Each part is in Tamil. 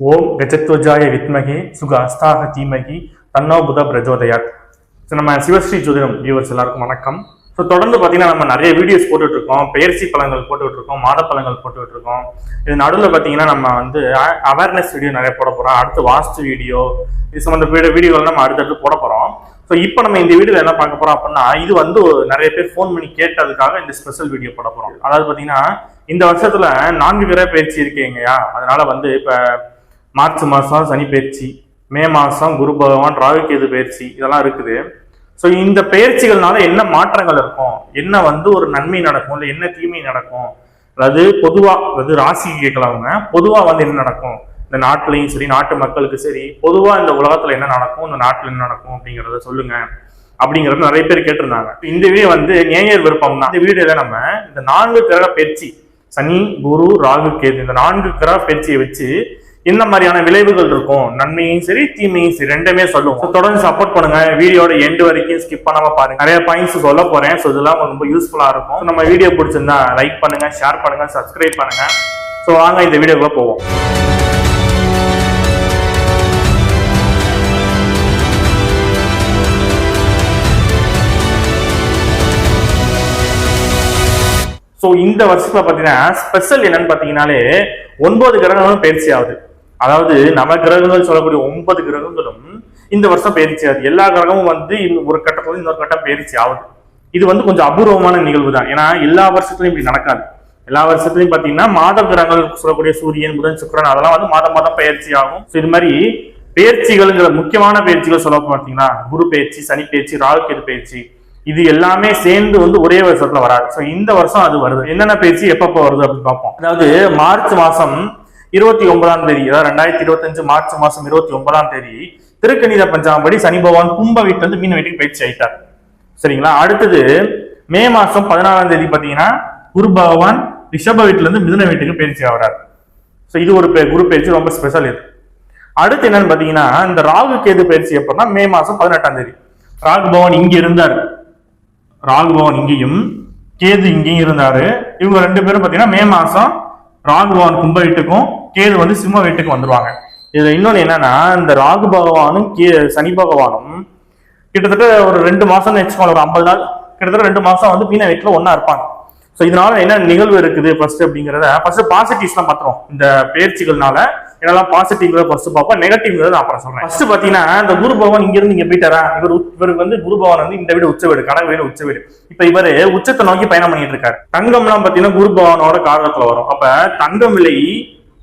ஓம் கஜத்வஜாய வித்மகே சுக அஸ்தாக தீமகி தன்னோ புத பிரஜோதயாத். ஸோ நம்ம சிவஸ்ரீ ஜோதிடம் வியூவர்ஸ் எல்லாருக்கும் வணக்கம். ஸோ தொடர்ந்து பார்த்தீங்கன்னா நம்ம நிறைய வீடியோஸ் போட்டுட்டு இருக்கோம் பெயர்ச்சி பழங்கள் போட்டுட்டு இருக்கோம் மாத பழங்கள் போட்டுட்டு இருக்கோம் இது நடுவில் பார்த்தீங்கன்னா நம்ம வந்து அவேர்னஸ் வீடியோ நிறைய போட போகிறோம் அடுத்து வாஸ்து வீடியோ இது சம்மந்த வீடியோகள் நம்ம அடுத்தடுத்து போட போகிறோம் ஸோ இப்போ நம்ம இந்த வீடியோவில் என்ன பார்க்க போகிறோம் அப்படின்னா இது வந்து நிறைய பேர் ஃபோன் பண்ணி கேட்டதுக்காக இந்த ஸ்பெஷல் வீடியோ போட போகிறோம் அதாவது பார்த்தீங்கன்னா இந்த வருஷத்தில் நான்கு பேராக பயிற்சி இருக்கீங்கயா அதனால வந்து இப்போ மார்ச் மாதம் சனி பயிற்சி மே மாதம் குரு பகவான் ராகுகேது பயிற்சி இதெல்லாம் இருக்குது. ஸோ இந்த பயிற்சிகள்னால என்ன மாற்றங்கள் இருக்கும்? என்ன வந்து ஒரு நன்மை நடக்கும்? இல்லை என்ன தீமை நடக்கும்? அதாவது பொதுவாக அதாவது ராசி கேட்கலாங்க. பொதுவாக வந்து என்ன நடக்கும்? இந்த நாட்டிலையும் சரி நாட்டு மக்களுக்கு சரி பொதுவாக இந்த உலகத்தில் என்ன நடக்கும்? இந்த நாட்டில் என்ன நடக்கும் அப்படிங்கிறத சொல்லுங்க. அப்படிங்கிறது நிறைய பேர் கேட்டிருந்தாங்க. இந்த வீடியோ வந்து நேயர் விருப்பம் தான் இந்த வீடியோல நம்ம இந்த நான்கு கிரக பயிற்சி சனி குரு ராகு கேது இந்த நான்கு கிரக பயிற்சியை வச்சு என்ன மாதிரியான விளைவுகள் இருக்கும். நன்மையும் சரி தீமையும் சரி ரெண்டுமே சொல்லுவோம் தொடர்ந்து சப்போர்ட் பண்ணுங்க. வீடியோட எண்டு வரைக்கும் ஸ்கிப் பண்ணாம பாருங்க. நிறைய பாயிண்ட்ஸ் சொல்ல போறேன். ஸோ இதெல்லாம் ரொம்ப யூஸ்ஃபுல்லா இருக்கும். நம்ம வீடியோ பிடிச்சிருந்தா லைக் பண்ணுங்க ஷேர் பண்ணுங்க சப்ஸ்கிரைப் பண்ணுங்க. ஸோ வாங்க இந்த வீடியோக்குள்ள போவோம். ஸோ இந்த வருஷத்தில் பார்த்தீங்கன்னா ஸ்பெஷல் என்னன்னு பார்த்தீங்கன்னாலே ஒன்பது கிரகங்களும் பயிற்சி ஆகுது. அதாவது நவ கிரகங்கள் சொல்லக்கூடிய ஒன்பது கிரகங்களும் இந்த வருஷம் பயிற்சி ஆகுது. எல்லா கிரகமும் வந்து ஒரு கட்டத்துல இன்னொரு கட்டம் பயிற்சி ஆகுது. இது வந்து கொஞ்சம் அபூர்வமான நிகழ்வு தான். ஏன்னா எல்லா வருஷத்துலயும் இப்படி நடக்காது. எல்லா வருஷத்துலயும் பாத்தீங்கன்னா மாத கிரகங்கள் சொல்லக்கூடிய சூரியன் புதன் சுக்கிரன் அதெல்லாம் வந்து மாதம் மாதம் பயிற்சி ஆகும். ஸோ இது மாதிரி பயிற்சிகள்ங்கிற முக்கியமான பயிற்சிகள் சொல்ல பார்த்தீங்கன்னா குரு பயிற்சி சனி பயிற்சி ராகுகேது பயிற்சி இது எல்லாமே சேர்ந்து வந்து ஒரே வருஷத்துல வராது. ஸோ இந்த வருஷம் அது வருது. என்னென்ன பயிற்சி எப்பப்போ வருது அப்படின்னு பார்ப்போம். அதாவது மார்ச் மாசம் இருபத்தி ஒன்பதாம் தேதி அதாவது ரெண்டாயிரத்தி இருபத்தஞ்சு மார்ச் மாசம் இருபத்தி ஒன்பதாம் தேதி திருக்கணித பஞ்சாங்கப்படி சனி பகவான் கும்ப வீட்டுல இருந்து மீன வீட்டுக்கு பயிற்சி ஆயிட்டார் சரிங்களா? அடுத்தது மே மாசம் பதினாறாம் தேதி பாத்தீங்கன்னா குரு பகவான் ரிஷப வீட்டுல இருந்து மிதுன வீட்டுக்கு பயிற்சி ஆகிறார் ஸோ இது ஒரு குரு பயிற்சி ரொம்ப ஸ்பெஷல் இது. அடுத்து என்னன்னு பாத்தீங்கன்னா இந்த ராகு கேது பயிற்சி எப்படின்னா மே மாசம் பதினெட்டாம் தேதி. ராகு பவன் இங்க இருந்தார். ராகு பவன் இங்கேயும் கேது இங்கேயும் இருந்தாரு. இவங்க ரெண்டு பேரும் பாத்தீங்கன்னா மே மாசம் ராகு பவன் கும்ப வீட்டுக்கும் கேது வந்து சிம்ம வீட்டுக்கு வந்துருவாங்க. இதுல இன்னொன்னு என்னன்னா இந்த ராகு பகவானும் கே சனி பகவானும் கிட்டத்தட்ட ஒரு ரெண்டு மாசம் வச்சுக்கோங்க ஒரு ஐம்பது நாள். கிட்டத்தட்ட ரெண்டு மாசம் வந்து மீன வீட்டுல ஒண்ணா இருப்பாங்க. ஸோ இதனால என்ன நிகழ்வு இருக்குது ஃபர்ஸ்ட் அப்படிங்கிறத ஃபர்ஸ்ட் பாசிட்டிவ்ஸ் தான் இந்த பயிற்சிகள்னால என்னெல்லாம் பாசிட்டிவ் ஃபர்ஸ்ட் பார்ப்போம் நெகட்டிவ் நான் அப்புறம் சொல்றேன். ஃபர்ஸ்ட் பாத்தீங்கன்னா இந்த குரு பகவான் இங்க இருந்து இங்க போயிட்டாரா? இவர் இவர் இவருக்கு வந்து குரு பகவான் வந்து இந்த வீடு உச்ச வீடு கடக வீடு உச்ச வீடு. இப்ப இவரு உச்சத்தை நோக்கி பயணம் பண்ணிட்டு இருக்காரு. தங்கம்லாம் பாத்தீங்கன்னா குரு பகவானோட காரகத்துல வரும். அப்ப தங்கம் விலை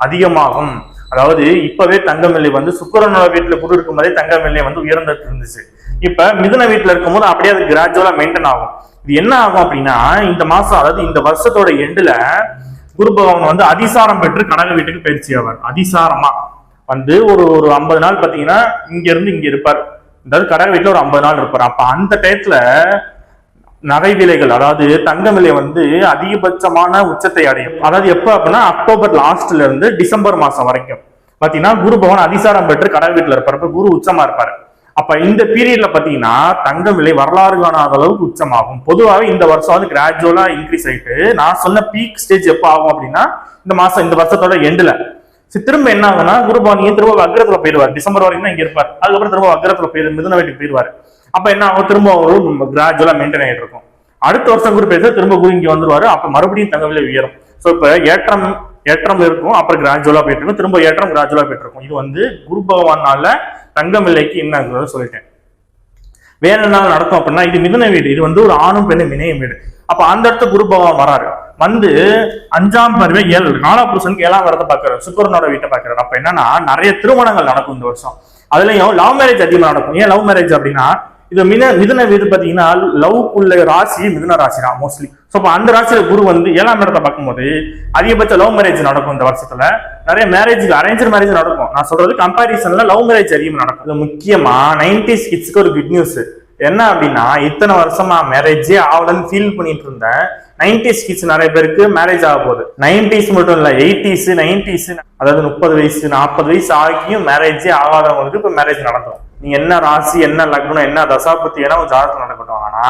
அதிகமாகும். அதாவது இப்பவே தங்கம் வந்து சுக்கிரனோட வீட்டுல குரு இருக்கும் போதே தங்கம் விலை வந்து உயர்ந்துட்டு இருந்துச்சு. இப்ப மிதுன வீட்டுல இருக்கும்போது அப்படியே அது கிராஜுவலா மெயின்டைன் ஆகும். இது என்ன ஆகும் அப்படின்னா இந்த மாசம் அதாவது இந்த வருஷத்தோட எண்டுல குரு பகவான் வந்து அதிசாரம் பெற்று கடக வீட்டுக்கு பயிற்சி ஆவார் அதிசாரமா. வந்து ஒரு ஒரு ஐம்பது நாள் பாத்தீங்கன்னா இங்க இருந்து இங்க இருப்பார். அதாவது கடக வீட்டுல ஒரு ஐம்பது நாள் இருப்பார். அப்ப அந்த டயத்துல நகை விலைகள் அதாவது தங்க விலை வந்து அதிகபட்சமான உச்சத்தை அடையும். அதாவது எப்ப அப்படின்னா அக்டோபர் லாஸ்ட்ல இருந்து டிசம்பர் மாசம் வரைக்கும். பாத்தீங்கன்னா குரு பகவான் அதிசாரம் பெற்று கடல் வீட்டுல இருப்பார். குரு உச்சமா இருப்பாரு. அப்ப இந்த பீரியட்ல பாத்தீங்கன்னா தங்க விலை வரலாறு காணாத அளவுக்கு உச்சமாகும். பொதுவாகவே இந்த வருஷம் வந்து கிராஜுவலா இன்க்ரீஸ் ஆயிட்டு நான் சொன்ன பீக் ஸ்டேஜ் எப்ப ஆகும் அப்படின்னா இந்த மாசம் இந்த வருஷத்தோட எண்டுல திரும்ப என்ன ஆகும்னா குரு பகவான் திரும்ப வக்ரத்துல போயிடுவார். டிசம்பர் வரைக்கும் தான் இங்க இருப்பார். அதுக்கப்புறம் திரும்ப வக்ரத்துல போயிரு மிதன வீட்டுக்கு போயிடுவாரு. அப்ப என்ன ஆகும்? திரும்ப ஒரு கிராஜுவலா மெயின்டைன் ஆயிட்டு இருக்கும். அடுத்த வருஷம் குரு பேச திரும்ப குரு இங்க வந்துருவாரு. அப்ப மறுபடியும் தங்கவிலை உயரும். சோ இப்ப ஏற்றம் ஏற்றம் இருக்கும் அப்புறம் கிராஜுவலா போயிட்டு இருக்கும். திரும்ப ஏற்றம் கிராஜுவலா போயிட்டு இருக்கும். இது வந்து குரு பகவானால தங்கம் விலைக்கு என்ன சொல்லிட்டேன். வேற என்ன நடக்கும் அப்படின்னா இது மிதுன வீடு. இது வந்து ஒரு ஆணும் பெண்ணும் இணையும் வீடு. அப்ப அந்த இடத்துல குரு பகவான் வராரு. வந்து அஞ்சாம் பருவ ஏழு காலபுருஷனுக்கு ஏழாம் வரத்தை பாக்குறாரு சுக்கரனோட வீட்டை பாக்குறாரு அப்ப என்னன்னா நிறைய திருமணங்கள் நடக்கும் இந்த வருஷம். அதுலயும் லவ் மேரேஜ் அதிகமாக நடக்கும். ஏன் லவ் மேரேஜ் அப்படின்னா இது மின மிதன வீடு பாத்தீங்கன்னா லவ்க்குள்ள ராசி மிதன ராசி தான் மோஸ்ட்லி ஸோ அப்போ அந்த ராசியில குரு வந்து ஏழாம் இடத்தை பார்க்கும்போது அதிகபட்ச லவ் மேரேஜ் நடக்கும் இந்த வருஷத்துல. நிறைய மேரேஜ் அரேஞ்ச் மேரேஜ் நடக்கும். நான் சொல்றது கம்பாரிசன்ல லவ் மேரேஜ் அதிகமாக நடக்கும். இது முக்கியமா நைன்டிஸ் கிட்ஸ்க்கு ஒரு குட் நியூஸ் என்ன அப்படின்னா இத்தனை வருஷமா மேரேஜே ஆகலன்னு ஃபீல் பண்ணிட்டு இருந்தேன். நைன்டிஸ் கிட்ஸ் நிறைய பேருக்கு மேரேஜ் ஆக போகுது. நைன்டிஸ் மட்டும் இல்லை எயிட்டிஸ் நைன்டிஸ் அதாவது முப்பது வயசு நாற்பது வயசு ஆகியும் மேரேஜே ஆகாதவங்களுக்கு இப்போ மேரேஜ் நடக்கும். நீங்க என்ன ராசி என்ன லக்னம் என்ன தசாபுத்தி வேணா உங்க ஜாதகத்துல நடக்கட்டும். ஆனா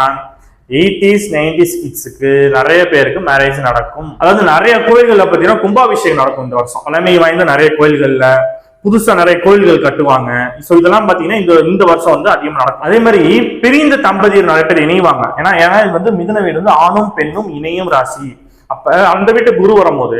எயிட்டிஸ் நைன்டிஸ் கிட்ஸுக்கு நிறைய பேருக்கு மேரேஜ் நடக்கும். அதாவது நிறைய கோயில்களில் பார்த்தீங்கன்னா கும்பாபிஷேகம் நடக்கும் இந்த வருஷம். பழமை வாய்ந்த நிறைய கோயில்களில் புதுசா நிறைய கோயில்கள் கட்டுவாங்க. ஸோ இதெல்லாம் பாத்தீங்கன்னா இந்த இந்த வருஷம் வந்து அதிகமாக நடக்கும். அதே மாதிரி பிரிந்த தம்பதியர் நிறைய பேர் இணைவாங்க. ஏன்னா ஏன்னா இது வந்து மிதன வீடு வந்து ஆணும் பெண்ணும் இணையும் ராசி. அப்ப அந்த வீட்டு குரு வரும்போது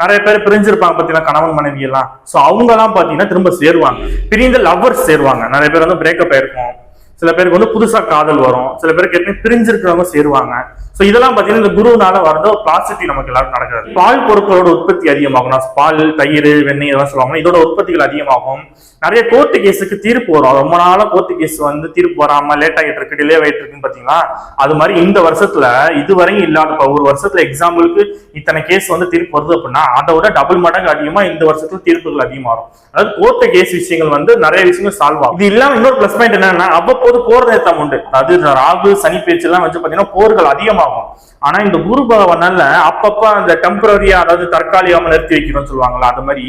நிறைய பேர் பிரிஞ்சிருப்பாங்க பாத்தீங்கன்னா கணவன் மனைவி எல்லாம் சோ அவங்க எல்லாம் பாத்தீங்கன்னா திரும்ப சேருவாங்க. பிரிந்த லவ்வர்ஸ் சேருவாங்க. நிறைய பேர் வந்து பிரேக்கப் ஆயிருக்கும். சில பேருக்கு வந்து புதுசா காதல் வரும். சில பேருக்கு ஏற்கனவே பிரிஞ்சிருக்கிறவங்க சேருவாங்க. சோ இதெல்லாம் பாத்தீங்கன்னா இந்த குருனால வரது ஒரு பாசிட்டிவ் நமக்கு எல்லாரும் நடக்கிறது. பால் பொருட்களோட உற்பத்தி அதிகமாகும். நான் பால் தயிர் வெண்ணெய் இதெல்லாம் சொல்லுவாங்க. இதோட உற்பத்திகள் அதிகமாகும். நிறைய கோர்ட்டு கேஸுக்கு தீர்ப்பு வரும். ரொம்ப நாளா கோர்ட்டு கேஸ் வந்து தீர்ப்பு வராம லேட் ஆகிட்டு இருக்கு டிலே ஆகிட்டு இருக்குன்னு பாத்தீங்களா? அது மாதிரி இந்த வருஷத்துல இதுவரையும் இல்லாத ஒரு வருஷத்துல எக்ஸாம்பிளுக்கு இத்தனை கேஸ் வந்து தீர்ப்பு வருது அப்படின்னா அதை விட டபுள் மடங்கு அதிகமா இந்த வருஷத்துல தீர்ப்புகள் அதிகமாகும் அதாவது கோர்ட்டு கேஸ் விஷயங்கள் வந்து நிறைய விஷயங்கள் சால்வ் ஆகும். இது இல்லாம இன்னொரு பிளஸ் பாயிண்ட் என்னன்னா அவ்வப்போது போர் நிறுத்தம் உண்டு. அது ராகு சனி பேச்சு எல்லாம் வச்சு பாத்தீங்கன்னா போர்கள் அதிகமாகும். ஆனா இந்த குரு பகவானால அப்பப்ப அந்த டெம்பரரியா அதாவது தற்காலிகமா நிறுத்தி வைக்கிறோம்னு சொல்லுவாங்களா அது மாதிரி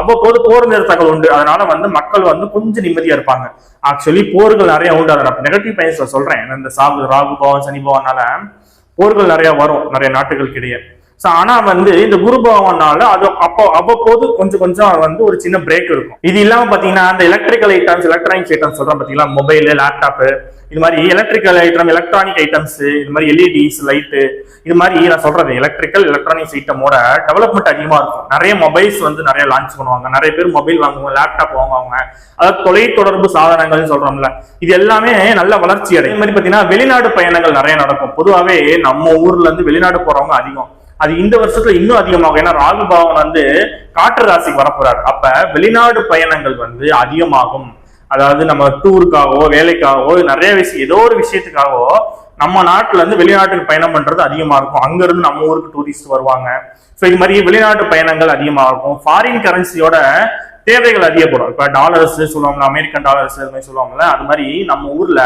அவ்வப்போது போர் நிறுத்தங்கள் உண்டு. அதனால வந்து மக்கள் வந்து கொஞ்சம் நிம்மதியா இருப்பாங்க. ஆக்சுவலி போர்கள் நிறைய உண்டு அதை நான் நெகட்டிவ் பயன்ஸ்ல சொல்றேன். இந்த சாகு ராகு பவன் சனி பவனால போர்கள் நிறைய வரும். நிறைய நாட்டுகளுக்கு இடையே ஸோ ஆனா வந்து இந்த குரு பகவானால அது அப்போ அவ்வப்போது கொஞ்சம் கொஞ்சம் வந்து ஒரு சின்ன பிரேக் இருக்கும். இது இல்லாம பாத்தீங்கன்னா அந்த எலக்ட்ரிக்கல் ஐட்டம்ஸ் எலக்ட்ரானிக்ஸ் ஐட்டம்ஸ் சொல்கிறோம் பார்த்தீங்களா மொபைல் லேப்டாப் இது மாதிரி எலக்ட்ரிக்கல் ஐட்டம் எலக்ட்ரானிக் ஐட்டம்ஸ் இது மாதிரி எல்இடிஸ் லைட்டு இது மாதிரி நான் சொல்றது எலக்ட்ரிக்கல் எலக்ட்ரானிக்ஸ் ஐட்டமோட டெவலப்மெண்ட் அதிகமா இருக்கும். நிறைய மொபைல்ஸ் வந்து நிறைய லான்ச் பண்ணுவாங்க. நிறைய பேர் மொபைல் வாங்குவாங்க லேப்டாப் வாங்குவாங்க. அதாவது தொலைத்தொடர்பு சாதனங்கள்னு சொல்றோம்ல இது எல்லாமே நல்ல வளர்ச்சி அடையும். இது மாதிரி பாத்தீங்கன்னா வெளிநாடு பயணங்கள் நிறைய நடக்கும். பொதுவாகவே நம்ம ஊர்ல இருந்து வெளிநாடு போறவங்க அதிகம். அது இந்த வருஷத்துல இன்னும் அதிகமாகும். ஏன்னா ராகு பவன் வந்து காற்று ராசிக்கு வரப்போறாரு. அப்ப வெளிநாடு பயணங்கள் வந்து அதிகமாகும். அதாவது நம்ம டூருக்காகவோ வேலைக்காகவோ நிறைய விஷயம் ஏதோ ஒரு விஷயத்துக்காகவோ நம்ம நாட்டுல இருந்து வெளிநாட்டுக்கு பயணம் பண்றது அதிகமா இருக்கும். அங்க இருந்து நம்ம ஊருக்கு டூரிஸ்ட் வருவாங்க. ஸோ இது மாதிரி வெளிநாட்டு பயணங்கள் அதிகமா இருக்கும் ஃபாரின் கரன்சியோட தேவைகள் அதிகப்படும். இப்ப டாலர்ஸ் சொல்லுவாங்க அமெரிக்கன் டாலர்ஸ் அது மாதிரி சொல்லுவாங்கல்ல அது மாதிரி நம்ம ஊர்ல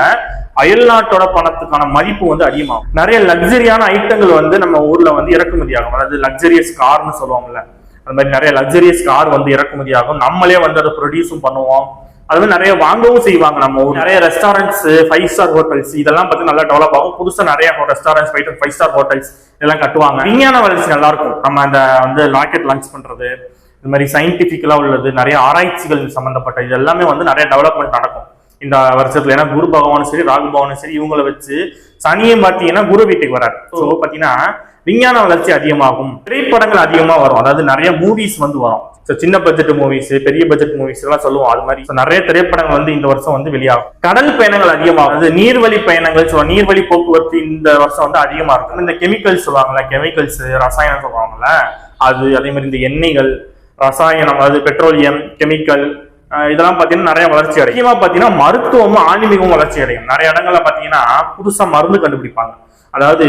அயல்நாட்டோட பணத்துக்கான மதிப்பு வந்து அதிகமாகும். நிறைய லக்ஸரியான ஐட்டங்கள் வந்து நம்ம ஊர்ல வந்து இறக்குமதி ஆகும். அதாவது லக்ஸரியஸ் கார்னு சொல்லுவாங்கல்ல அது மாதிரி நிறைய லக்ஸரியஸ் கார் வந்து இறக்குமதி ஆகும். நம்மளே வந்து அதை ப்ரொடியூஸும் பண்ணுவோம். அது மாதிரி நிறைய வாங்கவும் செய்வாங்க நம்ம ஊர் நிறைய ரெஸ்டாரண்ட்ஸ் ஃபைவ் ஸ்டார் ஹோட்டல்ஸ் இதெல்லாம் பார்த்து நல்லா டெவலப் ஆகும். புதுசாக நிறைய restaurants five five star hotels இதெல்லாம் கட்டுவாங்க. விஞ்ஞான வளர்ச்சி நல்லா இருக்கும். நம்ம அந்த வந்து ராக்கெட் லான்ச் பண்றது இது மாதிரி சயின்டிபிக்கலா உள்ளது நிறைய ஆராய்ச்சிகள் சம்பந்தப்பட்ட இது எல்லாமே வந்து நிறைய டெவலப்மெண்ட் நடக்கும். இந்த வருஷத்துல ஏன்னா குரு பகவானும் சரி ராகு பகவானும் சரி இவங்களை வச்சு சனியை பார்த்தீங்கன்னா குரு வீட்டுக்கு வராரு. ஸோ பாத்தீங்கன்னா விஞ்ஞான வளர்ச்சி அதிகமாகும் திரைப்படங்கள் அதிகமா வரும். அதாவது நிறைய மூவிஸ் வந்து வரும். ஸோ சின்ன பட்ஜெட் மூவிஸ் பெரிய பட்ஜெட் மூவிஸ் எல்லாம் சொல்லுவோம். அது மாதிரி. So, நிறைய திரைப்படங்கள் வந்து இந்த வருஷம் வந்து வெளியாகும். கடல் பயணங்கள் அதிகமாகும். அது நீர்வழி பயணங்கள் சொல்லுவாங்க. நீர்வழி போக்குவரத்து இந்த வருஷம் வந்து அதிகமா இருக்கும். இந்த கெமிக்கல்ஸ் சொல்லுவாங்கல்ல கெமிக்கல்ஸ் ரசாயனம் சொல்லுவாங்கல்ல அது அதே மாதிரி இந்த எண்ணெய்கள் ரசாயனம் அதாவது பெட்ரோலியம் கெமிக்கல் இதெல்லாம் பாத்தீங்கன்னா நிறைய வளர்ச்சி அடையும். முக்கியமா பாத்தீங்கன்னா மருத்துவமும் ஆன்மீகமும் வளர்ச்சி அடையும். நிறைய இடங்கள்ல பாத்தீங்கன்னா புதுசா மருந்து கண்டுபிடிப்பாங்க. அதாவது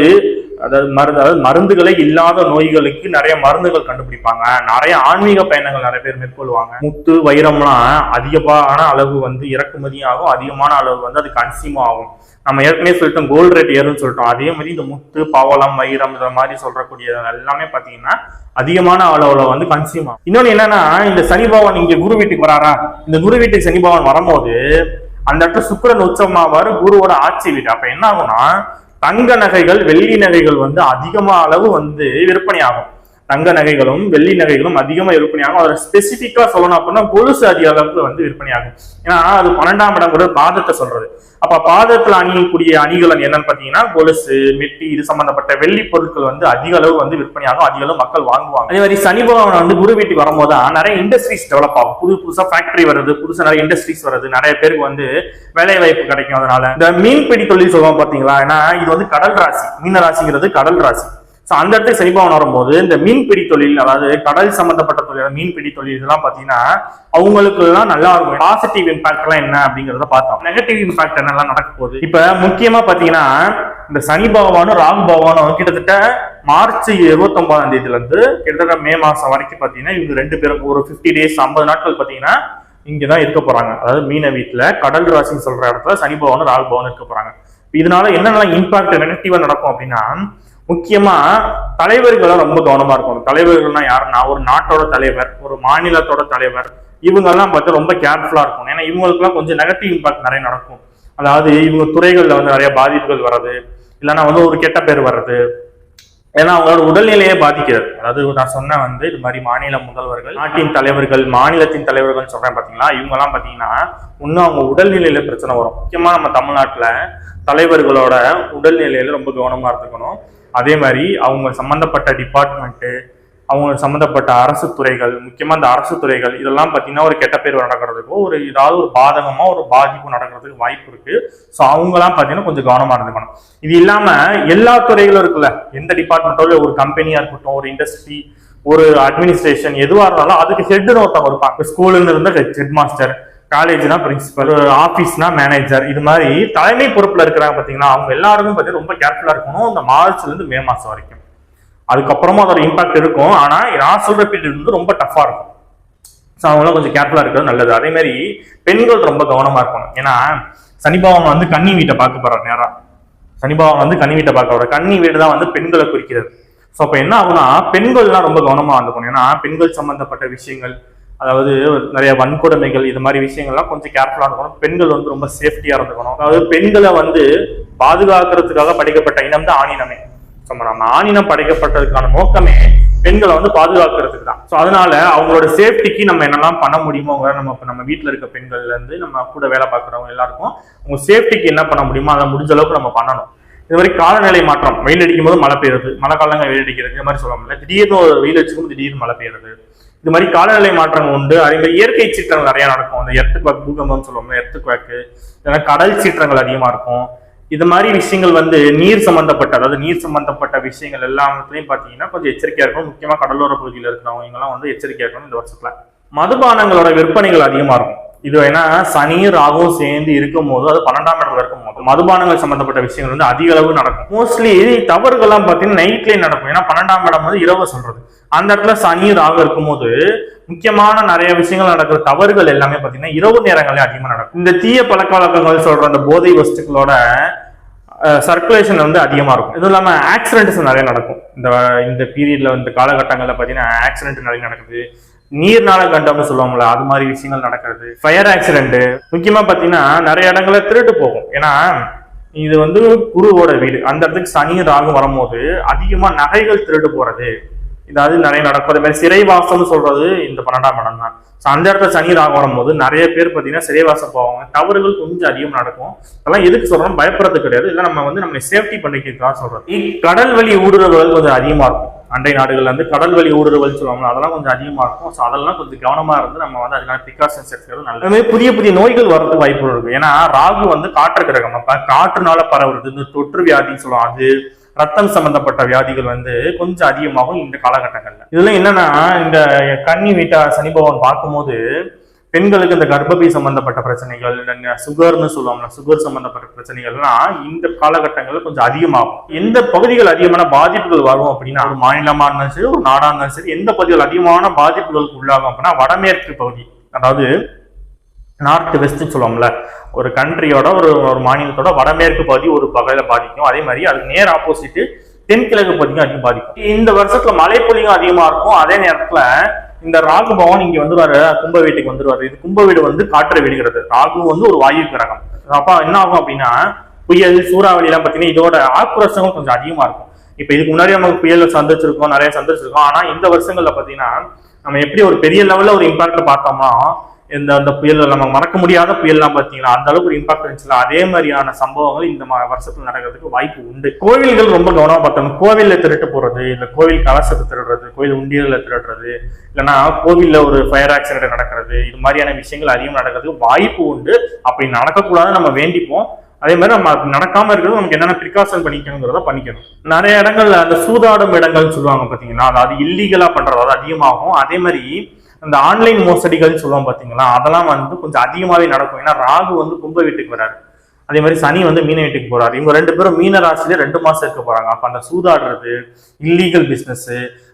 அதாவது மருந்து அதாவது மருந்துகளே இல்லாத நோய்களுக்கு நிறைய மருந்துகள் கண்டுபிடிப்பாங்க. நிறைய ஆன்மீக பயணங்கள் நிறைய பேர் மேற்கொள்வாங்க. முத்து வைரம்லாம் அதிகமான அளவு வந்து இறக்குமதியாகும். அதிகமான அளவு வந்து அது கன்சியூம் ஆகும். நம்ம ஏற்கனவே சொல்லிட்டோம் கோல்டு ரேட் ஏறும்னு சொல்லிட்டோம். அதே மாதிரி இந்த முத்து பவளம் வைரம் இந்த மாதிரி சொல்றக்கூடிய எல்லாமே பாத்தீங்கன்னா அதிகமான அளவுல வந்து கன்சியூம் ஆகும். இன்னொன்று என்னன்னா இந்த சனி பகவான் இங்க குரு வீட்டுக்கு வராரா? இந்த குரு வீட்டுக்கு சனி பகவான் வரும்போது அந்த இடத்துல சுக்கரன் உச்சமாவாரு குருவோட ஆட்சி வீடு. அப்ப என்ன ஆகும்னா தங்க நகைகள் வெள்ளி நகைகள் வந்து அதிகமான அளவு வந்து விற்பனை ஆகும். தங்க நகைகளும் வெள்ளி நகைகளும் அதிகமா விற்பனையாகும். அதை அதில் சொல்லணும் அப்படின்னா கொலுசு அதிக அளவுக்கு வந்து விற்பனையாகும். ஏன்னா அது பன்னெண்டாம் இடம் கூட பாதத்தை சொல்றது. அப்ப பாதத்துல அணியக்கூடிய அணிகலன் என்னன்னு பாத்தீங்கன்னா கொலுசு மெட்டி இது சம்பந்தப்பட்ட வெள்ளி பொருட்கள் வந்து அதிக அளவு வந்து விற்பனையாகும். அதிக அளவு மக்கள் வாங்குவாங்க. அதே மாதிரி சனி பகவான் வந்து குரு வீட்டுக்கு வரும்போது தான் நிறைய இண்டஸ்ட்ரீஸ் டெவலப் ஆகும். புது புதுசா ஃபேக்டரி வருது புதுசா நிறைய இண்டஸ்ட்ரீஸ் வருது. நிறைய பேருக்கு வந்து வேலை வாய்ப்பு கிடைக்கும். அதனால இந்த மீன்பிடி தொழில் சொல்லுவோம் பாத்தீங்களா ஏன்னா இது வந்து கடல் ராசி. மீன ராசிங்கிறது கடல் ராசி. ஸோ அந்த இடத்துக்கு சனிபவன் வரும்போது இந்த மீன்பிடி தொழில் அதாவது கடல் சம்பந்தப்பட்ட தொழில் மீன்பிடி தொழில் இதெல்லாம் பார்த்தீங்கன்னா அவங்களுக்கு எல்லாம் நல்லா இருக்கும். பாசிட்டிவ் இம்பாக்ட் எல்லாம் என்ன அப்படிங்கிறத பார்த்தோம். நெகட்டிவ் இம்பாக்ட் என்னெல்லாம் நடக்க போகுது? இப்போ முக்கியமா பார்த்தீங்கன்னா இந்த சனி பகவானும் ராகு பகவானும் கிட்டத்தட்ட மார்ச் இருபத்தொன்பதாம் தேதியில இருந்து கிட்டத்தட்ட மே மாசம் வரைக்கும் பார்த்தீங்கன்னா இவங்க ரெண்டு பேரும் ஒரு ஃபிஃப்டி டேஸ் ஐம்பது நாட்கள் பார்த்தீங்கன்னா இங்கே தான் இருக்க போறாங்க. அதாவது மீன வீட்டில் கடல் ராசின்னு சொல்ற இடத்துல சனி பகவானும் ராகு பகவானும் இருக்க போறாங்க. இதனால என்னென்னலாம் இம்பாக்ட் நெகட்டிவா நடக்கும் அப்படின்னா முக்கியமா தலைவர்களை ரொம்ப கவனமா இருக்கணும். தலைவர்கள்னா யாருன்னா ஒரு நாட்டோட தலைவர் ஒரு மாநிலத்தோட தலைவர். இவங்கெல்லாம் பார்த்து ரொம்ப கேர்ஃபுல்லா இருக்கும் ஏன்னா இவங்களுக்குலாம் கொஞ்சம் நெகட்டிவ் இம்பாக்ட் நிறைய நடக்கும். அதாவது இவங்க துறைகள்ல வந்து நிறைய பாதிப்புகள் வர்றது இல்லைன்னா வந்து ஒரு கெட்ட பேர் வர்றது. ஏன்னா அவங்களோட உடல்நிலையை பாதிக்கிறது. அதாவது நான் சொன்ன வந்து இது மாதிரி மாநில முதல்வர்கள் நாட்டின் தலைவர்கள் மாநிலத்தின் தலைவர்கள் சொல்றேன் பாத்தீங்களா? இவங்க எல்லாம் பாத்தீங்கன்னா இன்னும் அவங்க உடல்நிலையில பிரச்சனை வரும். முக்கியமா நம்ம தமிழ்நாட்டுல தலைவர்களோட உடல்நிலையில ரொம்ப கவனமா இருந்துக்கணும். அதே மாதிரி அவங்க சம்மந்தப்பட்ட டிபார்ட்மெண்ட்டு அவங்க சம்மந்தப்பட்ட அரசு துறைகள் முக்கியமாக இந்த அரசு துறைகள் இதெல்லாம் பார்த்தீங்கன்னா ஒரு கெட்ட பேர் நடக்கிறதுக்கோ ஒரு ஏதாவது ஒரு பாதகமாக ஒரு பாதிப்பு நடக்கிறதுக்கு வாய்ப்பு இருக்குது ஸோ அவங்கலாம் பார்த்தீங்கன்னா கொஞ்சம் கவனமாக இருந்துக்கணும். இது இல்லாமல் எல்லா துறைகளும் இருக்குல்ல எந்த டிபார்ட்மெண்ட்டோ இல்லை ஒரு கம்பெனியாக இருக்கட்டும் ஒரு இண்டஸ்ட்ரி ஒரு அட்மினிஸ்ட்ரேஷன் எதுவாக இருந்தாலும் அதுக்கு ஹெட்னு ஒருத்தவங்க இருப்பாங்க ஸ்கூலுன்னு இருந்த ஹெட் மாஸ்டர் காலேஜ்னா பிரின்சிபல் ஆஃபீஸ்னா மேனேஜர் இது மாதிரி தலைமை பொறுப்பில் இருக்கிறாங்க பார்த்தீங்கன்னா அவங்க எல்லாருமே பார்த்தீங்கன்னா ரொம்ப கேர்ஃபுல்லாக இருக்கணும். இந்த மார்ச்லேருந்து மே மாதம் வரைக்கும். அதுக்கப்புறமா அதோட இம்பாக்ட் இருக்கும். ஆனால் நான் சொல்கிற பீரியட் வந்து ரொம்ப டஃப்பாக இருக்கும். ஸோ அவங்களாம் கொஞ்சம் கேர்ஃபுல்லாக இருக்கிறது நல்லது. அதே மாதிரி பெண்கள் ரொம்ப கவனமாக இருக்கணும். ஏன்னா சனிபாவன் வந்து கன்னி வீட்டை பார்க்க போறார் நேரம் சனிபாவன் வந்து கன்னி வீட்டை பார்க்க போறார். கன்னி வீடு தான் வந்து பெண்களை குறிக்கிறது. ஸோ அப்போ என்ன ஆகுனா பெண்கள்லாம் ரொம்ப கவனமாக இருந்துக்கணும் ஏன்னா பெண்கள் சம்மந்தப்பட்ட விஷயங்கள் அதாவது நிறைய வன்கொடுமைகள் இது மாதிரி விஷயங்கள்லாம் கொஞ்சம் கேர்ஃபுல்லாக இருக்கணும். பெண்கள் வந்து ரொம்ப சேஃப்டியாக இருந்துக்கணும். அதாவது பெண்களை வந்து பாதுகாக்கிறதுக்காக படிக்கப்பட்ட இனம் தான் ஆணினமே. ஸோ நம்ம ஆணினம் படைக்கப்பட்டதுக்கான நோக்கமே பெண்களை வந்து பாதுகாக்கிறதுக்கு தான். ஸோ அதனால அவங்களோட சேஃப்டிக்கு நம்ம என்னெல்லாம் பண்ண முடியுமோ நம்ம இப்போ நம்ம வீட்டில் இருக்க பெண்கள்ல இருந்து நம்ம கூட வேலை பார்க்குறவங்க எல்லாருக்கும் அவங்க சேஃப்டிக்கு என்ன பண்ண முடியுமோ அதை முடிஞ்ச அளவுக்கு நம்ம பண்ணணும். இது மாதிரி காலநிலை மாற்றம். வெயில் அடிக்கும் போது மழை பெய்யுறது. மழை காலங்கள் வெயில் அடிக்கிறது. இந்த மாதிரி சொல்ல முடியல திடீர்னு ஒரு வெயில் அடிச்சுக்கும் திடீர்னு மழை பெய்யுறது. இது மாதிரி காலநிலை மாற்றங்கள் உண்டு. அதே மாதிரி இயற்கை சீற்றங்கள் நிறைய நடக்கும். அந்த எர்த்துக்வாக் பூகம்பம் சொல்லுவோம் எர்த்துக்வாக்கு இல்லைன்னா கடல் சீற்றங்கள் அதிகமா இருக்கும். இது மாதிரி விஷயங்கள் வந்து நீர் சம்பந்தப்பட்ட அதாவது நீர் சம்பந்தப்பட்ட விஷயங்கள் எல்லாத்துலையும் பாத்தீங்கன்னா கொஞ்சம் எச்சரிக்கையா இருக்கணும். முக்கியமா கடலோர பகுதியில் இருக்கிறவங்க எல்லாம் வந்து எச்சரிக்கையா இருக்கணும் இந்த வருஷத்துல. மதுபானங்களோட விற்பனைகள் அதிகமா இருக்கும். இது வேணா சனி ராகும் சேர்ந்து இருக்கும் போது அது பன்னெண்டாம் இடத்துல இருக்கும் போது மதுபானங்கள் சம்பந்தப்பட்ட விஷயங்கள் வந்து அதிக அளவு நடக்கும். மோஸ்ட்லி தவறுகள்லாம் பார்த்தீங்கன்னா நைட்லயே நடக்கும். ஏன்னா பன்னெண்டாம் இடம் வந்து இரவு சொல்றது. அந்த இடத்துல சனி ராகு இருக்கும்போது முக்கியமான நிறைய விஷயங்கள் நடக்கிற தவறுகள் எல்லாமே பார்த்தீங்கன்னா இரவு நேரங்களே அதிகமா நடக்கும். இந்த தீய பழக்க வழக்கங்கள் சொல்ற அந்த போதை வஸ்துக்களோட சர்க்குலேஷன் வந்து அதிகமாக இருக்கும். இதுவும் இல்லாமல் ஆக்சிடென்ட்ஸ் நிறைய நடக்கும். இந்த இந்த பீரியட்ல இந்த காலகட்டங்களில் பார்த்தீங்கன்னா ஆக்சிடென்ட் நிறைய நடக்குது. நீர்னால கண்டம்னு சொல்லுவாங்களே அது மாதிரி விஷயங்கள் நடக்கிறது. ஃபயர் ஆக்சிடென்ட் முக்கியமாக பார்த்தீங்கன்னா நிறைய இடங்கள திருட்டு போகும். ஏன்னா இது வந்து குருவோட வீடு. அந்த இடத்துக்கு சனி ராகு வரும்போது அதிகமாக நகைகள் திருட்டு போகிறது போறது இதாவது நிறைய நடக்கும். அதே மாதிரி சிறைவாசம்னு சொல்றது இந்த பன்னெண்டாம் இடம் தான். ஸோ அந்த இடத்துல சனி ராகம் வரும்போது நிறைய பேர் பார்த்தீங்கன்னா சிறைவாசம் போவாங்க. தவறுகள் கொஞ்சம் அதிகம் நடக்கும். அதெல்லாம் எதுக்கு சொல்றோம் பயப்படுறது கிடையாது. இல்லை நம்ம வந்து நம்மளை சேஃப்டி பண்ணிக்கிறதுக்காக சொல்றோம். கடல் வழி ஊடுருவல் கொஞ்சம் அதிகமாக இருக்கும். அண்டை நாடுகள்ல இருந்து கடல் வழி ஊடுருவல் சொல்லுவாங்க அதெல்லாம் கொஞ்சம் அதிகமாக இருக்கும். ஸோ அதெல்லாம் கொஞ்சம் கவனமாக இருந்து நம்ம வந்து அதுக்கான ப்ரிகாஷன்ஸ் எடுக்கிறது நல்லது. அதே புதிய புதிய நோய்கள் வரதுக்கு வாய்ப்பு இருக்கு. ஏன்னா ராகு வந்து காற்று கிரகம் அப்போ காற்றுனால பரவுறது இந்த தொற்று வியாதின்னு சொல்லுவோம் அது ரத்தம் சம்பந்தப்பட்ட வியாதிகள் வந்து கொஞ்சம் அதிகமாகும் இந்த காலகட்டங்களில். இதுல என்னன்னா இந்த கன்னி வீட்டா சனி பகவான் பார்க்கும்போது பெண்களுக்கு இந்த கர்ப்பப்பை சம்பந்தப்பட்ட பிரச்சனைகள் இந்த சுகர்னு சொல்லுவாங்க சுகர் சம்பந்தப்பட்ட பிரச்சனைகள்லாம் இந்த காலகட்டங்களில் கொஞ்சம் அதிகமாகும். எந்த பகுதிகள் அதிகமான பாதிப்புகள் வரும் அப்படின்னா ஒரு மாநிலமா இருந்தாலும் சரி ஒரு நாடா இருந்தாலும் சரி எந்த பகுதிகள் அதிகமான பாதிப்புகளுக்கு உள்ளாகும் அப்படின்னா வடமேற்கு பகுதி அதாவது நார்த் வெஸ்ட்னு சொல்லுவோம்ல ஒரு கண்ட்ரியோட ஒரு ஒரு மாநிலத்தோட வடமேற்கு பகுதி ஒரு பகையில பாதிக்கும். அதே மாதிரி அதுக்கு நேர் ஆப்போசிட் தென்கிழக்கு பகுதியும் அதிகம் பாதிக்கும். இந்த வருஷத்துல மழைப்பொழியும் அதிகமா இருக்கும். அதே நேரத்துல இந்த ராகு பவன் இங்க வந்துருவாரு கும்ப வீட்டுக்கு வந்துருவாரு. இது கும்ப வீடு வந்து காற்றை விடுகிறது ராகு வந்து ஒரு வாயு கிரகம். அப்ப என்ன ஆகும் அப்படின்னா புயல் சூறாவளி எல்லாம் பாத்தீங்கன்னா இதோட ஆக்ரோஷங்கள் கொஞ்சம் அதிகமா இருக்கும். இப்ப இதுக்கு முன்னாடி நம்ம புயல் சந்திச்சிருக்கோம் நிறைய சந்திச்சிருக்கோம். ஆனா இந்த வருஷங்கள்ல பாத்தீங்கன்னா நம்ம எப்படி ஒரு பெரிய லெவல்ல ஒரு இம்பாக்ட் பார்த்தோம்னா இந்த அந்த புயல் நம்ம மறக்க முடியாத புயல்லாம் பார்த்தீங்கன்னா அந்த அளவுக்கு ஒரு இம்பாக்ட் இருந்துச்சுல. அதே மாதிரியான சம்பவங்கள் இந்த ம- வருஷத்துல நடக்கிறதுக்கு வாய்ப்பு உண்டு. கோவில்கள் ரொம்ப கவனமாக பார்த்தோம் கோவிலில் திருட்டு போறது இல்லை கோவில் கலசத்தை திருடுறது கோவில் உண்டியலில் திருடுறது இல்லைன்னா கோவில்ல ஒரு ஃபயர் ஆக்சிடென்ட் நடக்கிறது இது மாதிரியான விஷயங்கள் அதிகம் நடக்கிறதுக்கு வாய்ப்பு உண்டு. அப்படி நடக்கக்கூடாது நம்ம வேண்டிப்போம். அதே மாதிரி நம்ம நடக்காம இருக்கிறது நமக்கு என்னென்ன ப்ரிகாஷன் பண்ணிக்கணுங்கிறத பண்ணிக்கணும். நிறைய இடங்கள்ல அந்த சூதாடும் இடங்கள்னு சொல்லுவாங்க பார்த்தீங்கன்னா அதாவது இல்லீகலா பண்றது அது அதிகமாகும். அதே மாதிரி இந்த ஆன்லைன் மோசடிகள் சொல்லுவோம் பாத்தீங்களா? அதெல்லாம் வந்து கொஞ்சம் அதிகமாவே நடக்கும். ஏன்னா ராகு வந்து கும்ப வீட்டுக்கு வராரு. அதே மாதிரி சனி வந்து மீன வீட்டுக்கு போறாரு. இவங்க ரெண்டு பேரும் மீன ராசியில ரெண்டு மாசம் இருக்க போறாங்க. அப்ப அந்த சூதாடுறது இல்லீகல் பிசினஸ்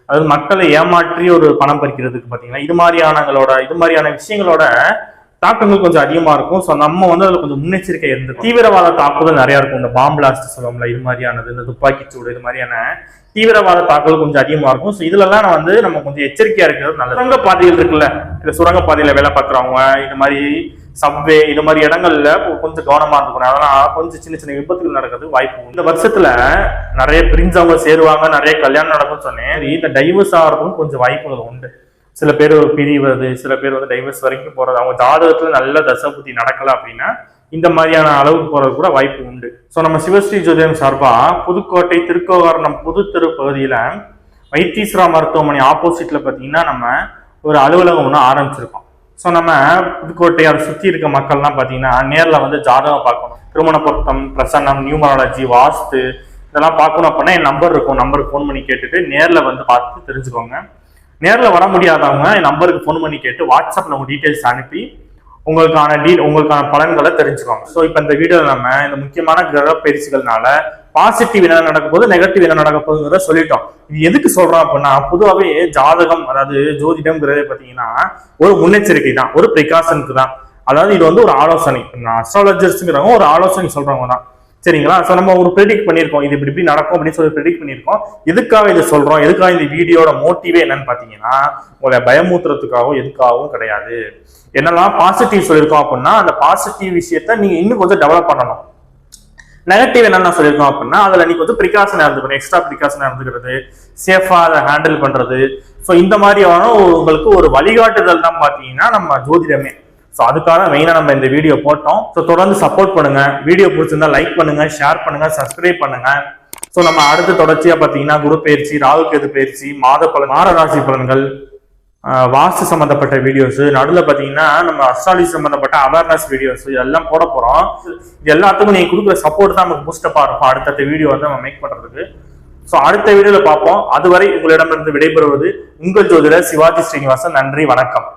அதாவது மக்களை ஏமாற்றி ஒரு பணம் பறிக்கிறதுக்கு பாத்தீங்கன்னா இது மாதிரியானங்களோட இது மாதிரியான விஷயங்களோட தாக்கங்கள் கொஞ்சம் அதிகமா இருக்கும். ஸோ நம்ம வந்து அதுல கொஞ்சம் முன்னெச்சரிக்கை இருந்து தீவிரவாத தாக்குதல் நிறைய இருக்கும். இந்த பாம் பிளாஸ்ட் சொல்லுவோம்ல இது மாதிரியானது இந்த துப்பாக்கி சூடு இது மாதிரியான தீவிரவாத தாக்குதல் கொஞ்சம் அதிகமா இருக்கும். ஸோ இதுலலாம் நான் வந்து நம்ம கொஞ்சம் எச்சரிக்கையா இருக்கிறது நல்லது. சுரங்க பாதைகள் இருக்குல்ல இந்த சுரங்க பாதையில வேலை பார்க்குறவங்க இது மாதிரி சப்வே இது மாதிரி இடங்கள்ல கொஞ்சம் கவனமா இருக்கணும் அதெல்லாம் கொஞ்சம் சின்ன சின்ன விபத்துகள் நடக்கிறது வாய்ப்பு இந்த வருஷத்துல நிறைய பிரிஞ்சவங்க சேருவாங்க நிறைய கல்யாணம் நடக்கும்னு சொன்னேன். இந்த டைவர்ஸ் ஆகிறதுக்கும் கொஞ்சம் வாய்ப்புகள் உண்டு. சில பேர் பிரிவது சில பேர் வந்து டைவர்ஸ் வரைக்கும் போறது அவங்க ஜாதகத்துல நல்ல தசை புத்தி நடக்கல அப்படின்னா இந்த மாதிரியான அளவுக்கு போறது கூட வாய்ப்பு உண்டு. ஸோ நம்ம சிவஸ்ரீ ஜோதிடம் சார்பா புதுக்கோட்டை திருக்கோவரணம் புது தெரு பகுதியில வைத்தீஸ்வரா மருத்துவமனை ஆப்போசிட்ல பாத்தீங்கன்னா நம்ம ஒரு அலுவலகம் ஒன்று ஆரம்பிச்சிருக்கோம். ஸோ நம்ம புதுக்கோட்டை அதை சுற்றி இருக்க மக்கள்லாம் பார்த்தீங்கன்னா நேரில் வந்து ஜாதகம் பார்க்கணும். திருமண பொருத்தம் பிரசன்னம் நியூமராலஜி வாஸ்து இதெல்லாம் பார்க்கணும் அப்படின்னா என் நம்பர் இருக்கும். நம்பருக்கு ஃபோன் பண்ணி கேட்டுட்டு நேரில் வந்து பார்த்து தெரிஞ்சுக்கோங்க. நேரில் வர முடியாதவங்க என் நம்பருக்கு ஃபோன் பண்ணி கேட்டு வாட்ஸ்அப்பில் உங்கள் டீட்டெயில்ஸ் அனுப்பி உங்களுக்கான டீ உங்களுக்கான பலன்களை தெரிஞ்சுக்கோங்க. ஸோ இப்போ இந்த வீடியோவில் நம்ம இந்த முக்கியமான கிரக பயிற்சிகள்னால பாசிட்டிவ் என்ன நடக்க போகுது நெகட்டிவ் என்ன நடக்க போகுதுங்கிறத சொல்லிட்டோம். இது எதுக்கு சொல்றோம் அப்படின்னா பொதுவாகவே ஜாதகம் அதாவது ஜோதிடம்ங்கிறதே பார்த்தீங்கன்னா ஒரு முன்னெச்சரிக்கை தான் ஒரு ப்ரிகாஷனுக்கு தான். அதாவது இது வந்து ஒரு ஆலோசனை. அஸ்ட்ராலஜர்ஸுங்கிறவங்க ஒரு ஆலோசனை சொல்றவங்க தான். சரிங்களா? ஸோ நம்ம ஒரு ப்ரெடிக்ட் பண்ணியிருக்கோம். இது இப்படி இப்படி நடக்கும் அப்படின்னு சொல்லி ப்ரிடிக்ட் பண்ணியிருக்கோம். எதுக்காக இதை சொல்கிறோம் எதுக்காக இந்த வீடியோட மோட்டிவே என்னன்னு பார்த்தீங்கன்னா உங்களை பயமூத்துறதுக்காகவும் எதுக்காகவும் கிடையாது. என்னெல்லாம் பாசிட்டிவ் சொல்லியிருக்கோம் அப்படின்னா அந்த பாசிட்டிவ் விஷயத்த நீங்கள் இன்னும் கொஞ்சம் டெவலப் பண்ணணும். நெகட்டிவ் என்னென்ன சொல்லியிருக்கோம் அப்படின்னா அதில் நீங்கள் வந்து ப்ரிகாஷனா இருந்துக்கணும். எக்ஸ்ட்ரா ப்ரிகாஷனா இருந்துக்கிறது சேஃபாக அதை ஹேண்டில் பண்ணுறது ஸோ இந்த மாதிரியான உங்களுக்கு ஒரு வழிகாட்டுதல் தான் பார்த்தீங்கன்னா நம்ம ஜோதிடமே. ஸோ அதுக்காக மெயினாக நம்ம இந்த வீடியோ போட்டோம். ஸோ தொடர்ந்து சப்போர்ட் பண்ணுங்க. வீடியோ பிடிச்சிருந்தா லைக் பண்ணுங்க ஷேர் பண்ணுங்க சப்ஸ்கிரைப் பண்ணுங்க. ஸோ நம்ம அடுத்து தொடர்ச்சியாக பார்த்தீங்கன்னா குரு பயிற்சி ராகு கேது பயிற்சி மாத பலன் மார ராசி பலன்கள் வாஸ்து சம்பந்தப்பட்ட வீடியோஸ் நடுவில் பார்த்தீங்கன்னா நம்ம அஸ்ட்ராலஜி சம்பந்தப்பட்ட அவேர்னஸ் வீடியோஸ் இதெல்லாம் போட போகிறோம் எல்லாத்துக்கும் நீங்கள் கொடுக்குற சப்போர்ட் தான் நமக்கு பூஸ்டப்பாக இருக்கும். அடுத்தடுத்த வீடியோ வந்து நம்ம மேக் பண்ணுறதுக்கு ஸோ அடுத்த வீடியோவில் பார்ப்போம். அதுவரை உங்களிடமிருந்து விடைபெறுவது உங்கள் ஜோதிடர் சிவாஜி ஸ்ரீனிவாசன். நன்றி வணக்கம்.